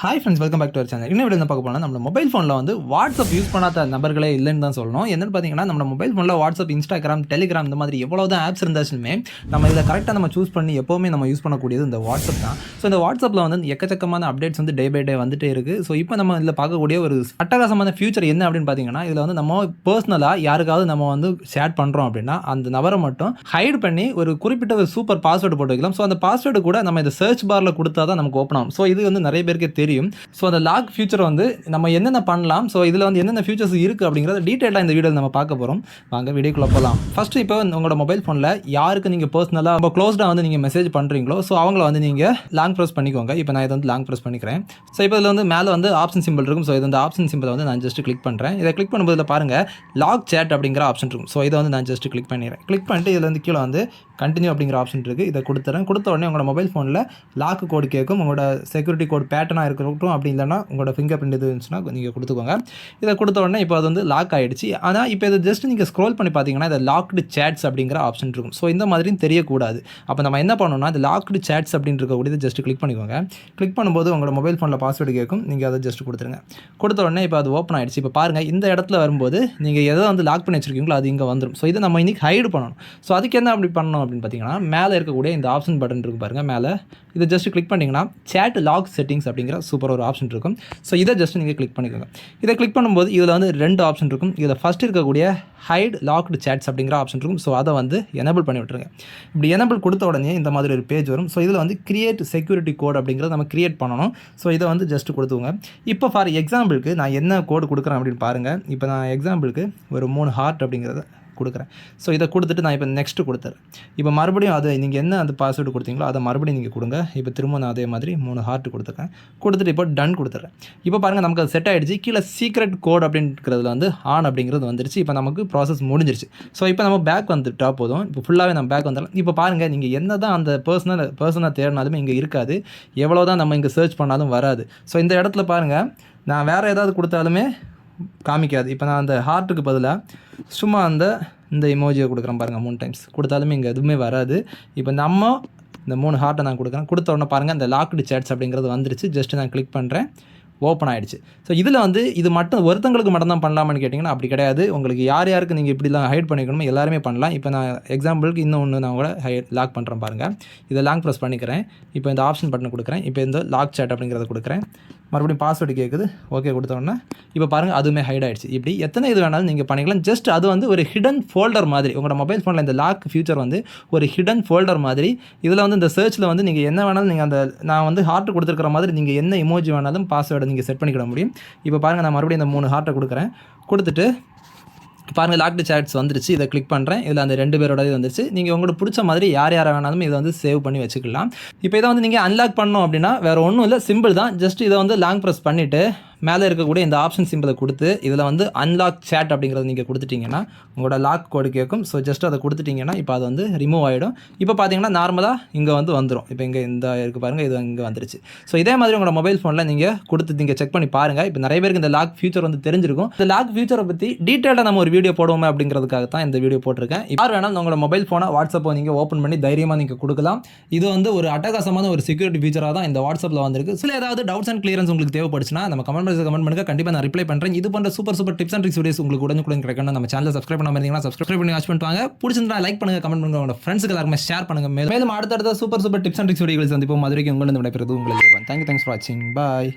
Hi friends welcome back to our channel இன்னும் என்ன பார்க்க போனால் நம்ம மொபைல் ஃபோனில் வந்து வாட்ஸ்அப் யூஸ் பண்ணாத நபர்களே இல்லைன்னு தான் சொல்லணும். என்னென்னு பார்த்தீங்கன்னா நம்ம மொபைல் ஃபோனில் வாட்ஸ்அப் இன்ஸ்டாகிராம் டெலிகிராம் இந்த மாதிரி எவ்வளோ தான் ஆப்ஸ் இருந்தாலுமே நம்ம இதில் கரெக்டாக நம்ம சூஸ் பண்ணி எப்போவுமே நம்ம யூஸ் பண்ணக்கூடியது இந்த வாட்ஸ்அப் தான். ஸோ இந்த வாட்ஸ்அப்பில் வந்து எக்கச்சக்கமான அப்டேட்ஸ் வந்து டே பை டே வந்துட்டே இருக்குது ஸோ இப்போ நம்ம இதில் பார்க்கக்கூடிய ஒரு அட்டகாசமான ஃபியூச்சர் என்ன அப்படின்னு பார்த்தீங்கன்னா இதில் வந்து நம்ம பர்சனலாக யாருக்காவது நம்ம வந்து ஷேர் பண்ணுறோம் அப்படின்னா அந்த நபரை மட்டும் ஹைட் பண்ணி ஒரு குறிப்பிட்ட ஒரு சூப்பர் பாஸ்வேர்டு போட்டு வைக்கலாம். ஸோ அந்த பாஸ்வேர்டு கூட நம்ம இந்த சர்ச் பாரில் கொடுத்தா தான் நமக்கு ஓப்பன் ஆகும். ஸோ இது வந்து நிறைய பேருக்கு தெரியும். தெரியும். ஸோ அந்த லாக் ஃபியூச்சர் வந்து நம்ம என்னென்ன பண்ணலாம்? ஸோ இதில் வந்து என்னென்ன ஃபியூச்சர்ஸ் இருக்குது அப்படிங்கிறத டீட்டெயிலாக இந்த வீடியோவில் நம்ம பார்க்க போகிறோம் வாங்க வீடியோக்குள்ளே போகலாம் ஃபஸ்ட்டு இப்போ உங்களோட மொபைல் ஃபோனில் யாருக்கு நீங்கள் பர்சனலாக ரொம்ப க்ளோஸ்டாக வந்து நீங்கள் மெசேஜ் பண்ணுறீங்களோ ஸோ அவங்கள வந்து நீங்கள் லாங் ப்ரெஸ் பண்ணிக்கோங்க. இப்போ நான் இதை வந்து லாங் ப்ரெஸ் பண்ணிக்கிறேன். ஸோ இப்போ இதில் வந்து மேலே வந்து ஆப்ஷன் சிம்பிள் இருக்கும். ஸோ இது வந்து ஆப்ஷன் சிம்பிள் வந்து நான் ஜஸ்ட் கிளிக் பண்ணுறேன் இதை கிளிக் பண்ணும்போது பாருங்கள் லாக் சேட் அப்படிங்கிற ஆப்ஷன் இருக்கும். ஸோ இதை வந்து நான் ஜஸ்ட் கிளிக் பண்ணிடுறேன். கிளிக் பண்ணிட்டு இதில் வந்து கீழே வந்து கண்டினியூ அப்படிங்கிற ஆப்ஷன் இருக்குது இதை கொடுத்துறேன். கொடுத்த உடனே உங்களோட மொபைல் ஃபோனில் லாக் கோடு கேட்கும். உங்களோட செக்யூரிட்டி கோட் பேட்டர்னாக இருக்கட்டும் அப்படி இல்லைன்னா உங்களோட ஃபிங்கர் பிரிண்ட் இது இருந்துச்சுன்னா நீங்கள் கொடுத்துக்கோங்க. இதை கொடுத்த உடனே இப்போ அது வந்து லாக் ஆகிடுச்சு ஆனால் இப்போ இதை ஜஸ்ட் நீங்கள் ஸ்க்ரோல் பண்ணி பார்த்தீங்கன்னா இது லாக்டு சேட்ஸ் அப்படிங்கிற ஆப்ஷன் இருக்கும். ஸோ இந்த மாதிரியும் தெரியக்கூடாது. அப்போ நம்ம என்ன பண்ணணும்னா இந்த லாக்டு சேட்ஸ் அப்படின்னு இருக்கக்கூடியது ஜஸ்ட் கிளிக் பண்ணிக்கோங்க. கிளிக் பண்ணும்போது உங்களோட மொபைல் ஃபோனில் பாஸ்வேர்டு கேட்கும். நீங்கள் அதை ஜஸ்ட் கொடுத்துருங்க. கொடுத்த உடனே இப்போ அது ஓப்பன் ஆகிடுச்சு இப்போ பாருங்கள் இந்த இடத்துல வரும்போது நீங்கள் எதை வந்து லாக் பண்ணி வச்சிருக்கீங்களோ அது இங்கே வந்துடும் ஸோ இதை நம்ம இன்றைக்கி ஹைடு பண்ணணும். ஸோ அதுக்கு என்ன அப்படி பண்ணணும் அப்படின்னு பார்த்தீங்கன்னா மேலே இருக்கக்கூடிய இந்த ஆப்ஷன் பட்டன் இருக்கு பாருங்கள் மேலே. இதை ஜஸ்ட் கிளிக் பண்ணிங்கன்னா சேட் லாக் செட்டிங்ஸ் அப்படிங்கிற சூப்பர் ஒரு ஆப்ஷன் இருக்கும். ஸோ இதை ஜஸ்ட் நீங்கள் கிளிக் பண்ணிக்கோங்க. இதை கிளிக் பண்ணும்போது இதில் வந்து ரெண்டு ஆப்ஷன் இருக்கும். இதில் ஃபஸ்ட் இருக்கக்கூடிய ஹைட் லாக்டு சேட்ஸ் அப்படிங்கிற ஆப்ஷன் இருக்கும். ஸோ அதை வந்து எனபிள் பண்ணி விட்டுருங்க. இப்படி எனபிள் கொடுத்த உடனே இந்த மாதிரி ஒரு பேஜ் வரும். ஸோ இதில் வந்து கிரியேட் செக்யூரிட்டி கோட் அப்படிங்கிறத நம்ம கிரியேட் பண்ணணும். ஸோ இதை வந்து ஜஸ்ட் கொடுத்துங்க இப்போ ஃபார் எக்ஸாம்பிளுக்கு நான் என்ன கோடு கொடுக்குறேன் அப்படின்னு பாருங்கள் இப்போ நான் எக்ஸாம்பிளுக்கு ஒரு மூணு ஹார்ட் அப்படிங்கிறத கொடுக்குறேன். ஸோ இதை கொடுத்துட்டு நான் இப்போ நெக்ஸ்ட்டு கொடுத்துறேன். இப்போ மறுபடியும் அதை நீங்கள் என்ன அந்த பாஸ்வேர்டு கொடுத்தீங்களோ அதை மறுபடியும் நீங்கள் கொடுங்க. இப்போ திரும்ப நான் அதே மாதிரி மூணு ஹார்ட் கொடுத்துருக்கேன் கொடுத்துட்டு இப்போ டன் கொடுத்துட்றேன் இப்போ பாருங்கள் நமக்கு அது செட் ஆகிடுச்சு கீழே சீக்ரெட் கோட் அப்படின்றதுல வந்து ஆன் அப்படிங்கிறது வந்துருச்சு. இப்போ நமக்கு ப்ராசஸ் முடிஞ்சிருச்சு. ஸோ இப்போ நம்ம பேக் வந்துட்டா போதும். இப்போ ஃபுல்லாகவே நம்ம பேக் வந்துடலாம் இப்போ பாருங்கள் நீங்கள் என்ன தான் அந்த பர்சனல் பர்சனாக தேடினாலுமே இங்கே இருக்காது. எவ்வளோ தான் நம்ம இங்கே சர்ச் பண்ணாலும் வராது. ஸோ இந்த இடத்துல பாருங்கள் நான் வேறு ஏதாவது கொடுத்தாலுமே காமிக்காது. இப்போ நான் அந்த ஹார்ட்டுக்கு பதிலாக சும்மா அந்த இந்த இமோஜியை கொடுக்குறேன் பாருங்கள் மூணு டைம்ஸ் கொடுத்தாலுமே இங்கே எதுவுமே வராது. இப்போ நம்ம இந்த மூணு ஹார்ட்டை நான் கொடுக்குறேன். கொடுத்த உடனே பாருங்கள் இந்த லாக்டு சேட்ஸ் அப்படிங்கிறது வந்துருச்சு. ஜஸ்ட் நான் கிளிக் பண்ணுறேன் ஓப்பன் ஆகிடுச்சு ஸோ இதில் வந்து இது மட்டும் ஒருத்தங்களுக்கு மட்டும் தான் பண்ணலாமான்னு கேட்டிங்கன்னா அப்படி கிடையாது. உங்களுக்கு யார் யாருக்கு நீங்கள் இப்படிலாம் ஹைட் பண்ணிக்கணுமோ எல்லாருமே பண்ணலாம். இப்போ நான் எக்ஸாம்பிளுக்கு இன்னும் ஒன்று நான் கூட ஹைட் லாக் பண்ணுறேன் பாருங்கள் இதை லாங் ப்ரெஸ் பண்ணிக்கிறேன். இப்போ இந்த ஆப்ஷன் பட்டன் கொடுக்குறேன். இப்போ இந்த லாக் சேட் அப்படிங்கிறத கொடுக்குறேன். மறுபடியும் பாஸ்வேர்டு கேட்குது ஓகே கொடுத்தோன்னே இப்போ பாருங்கள் அதுவுமே ஹைட் ஆகிடுச்சு இப்படி எத்தனை இது வேணாலும் நீங்கள் பண்ணிக்கலாம். ஜஸ்ட் அது வந்து ஒரு ஹிடன் ஃபோல்டர் மாதிரி. உங்களோட மொபைல் ஃபோனில் இந்த லாக் ஃபியூச்சர் வந்து ஒரு ஹிடன் ஃபோல்டர் மாதிரி. இதில் வந்து இந்த சர்ச்சில் வந்து நீங்கள் என்ன வேணாலும் நீங்கள் அந்த நான் வந்து ஹார்ட் கொடுத்துருக்கிற மாதிரி நீங்கள் என்ன இமோஜி வேணாலும் பாஸ்வேர்டை நீங்கள் செட் பண்ணிக்கிட முடியும். இப்போ பாருங்கள் நான் மறுபடியும் இந்த மூணு ஹார்ட்டை கொடுக்குறேன். கொடுத்துட்டு பாருங்கள் லாக்டு சேட்ஸ் வந்துருச்சு. இதை கிளிக் பண்ணுறேன் இதில் அந்த ரெண்டு பேரோட இது வந்துருச்சு. நீங்கள் உங்களுக்கு பிடிச்ச மாதிரி யார் யாரை வேணாலும் இதை வந்து சேவ் பண்ணி வச்சுக்கலாம். இப்போ இதை வந்து நீங்கள் அன்லாக் பண்ணோம் அப்படின்னா வேறு ஒன்றும் இல்லை சிம்பிள் தான். ஜஸ்ட் இதை வந்து லாங் ப்ரெஸ் பண்ணிவிட்டு மேலே இருக்கக்கூடிய இந்த ஆப்ஷன் சிம்பிளை கொடுத்து இதில் வந்து அன்லாக் சேட் அப்படிங்கிறத நீங்கள் கொடுத்துட்டிங்கன்னா உங்களோட லாக் கோடு கேட்கும் ஸோ ஜஸ்ட் அதை கொடுத்துட்டிங்கன்னா இப்போ அது வந்து ரிமூவ் ஆகிடும் இப்போ பார்த்தீங்கன்னா நார்மலாக இங்கே வந்து வந்துடும் இப்போ இங்கே இந்த இருக்குது பாருங்கள் இது இங்கே வந்துருச்சு. ஸோ இதே மாதிரி உங்களோட மொபைல் ஃபோனில் நீங்கள் கொடுத்து நீங்கள் செக் பண்ணி பாருங்கள் இப்போ நிறைய பேருக்கு இந்த லாக் ஃபியூச்சர் வந்து தெரிஞ்சிருக்கும். இந்த லாக் ஃபியூச்சரை பற்றி டீட்டெயிலாக நம்ம ஒரு வீடியோ போடுவோமே அப்படிங்கிறதுக்காக தான் இந்த வீடியோ போட்டிருக்கேன். யார் வேணாலும் உங்களோட மொபைல் ஃபோனை வாட்ஸ்அப்பை நீங்கள் ஓப்பன் பண்ணி தைரியமாக நீங்கள் கொடுக்கலாம். இது வந்து ஒரு அட்டகாசமான ஒரு செக்யூரிட்டி ஃபீச்சராக தான் இந்த வாட்ஸ்அப்பில் வந்திருக்கு. சில ஏதாவது டவுட்ஸ் அண்ட் கிளியரன்ஸ் உங்களுக்கு தேவைப்படுச்சுன்னா நம்ம கமெண்ட் பாக்ஸில் கமெண்ட் பண்ணுங்க. கண்டிப்பாக நான் ரிப்ளை பண்ணுறேன் இது போன்ற super super tips and tricks videos உங்களுக்கு உடனுக்குடன் கிடைக்கணும் நம்ம சேனல் சப்ஸ்கிரைப் பண்ணாம இருந்தீங்கன்னா சப்ஸ்கிரைப் பண்ணி வாட்ச் பண்ணுவாங்க பிடிச்சிருந்தா லைக் பண்ணுங்க கமெண்ட் பண்ணுங்க. உங்களோட ஃப்ரெண்ட்ஸ்க்கு எல்லாருமே ஷேர் பண்ணுங்க. மேலும் மேலும் அடுத்தடுத்த super super tips and tricks videos சந்திப்போம். மதுரைக்கு உங்களுக்கு விடைபெறுது உங்களுக்கு தேங்க்யூ தேங்க்ஸ் ஃபார் வாட்சிங் பாய்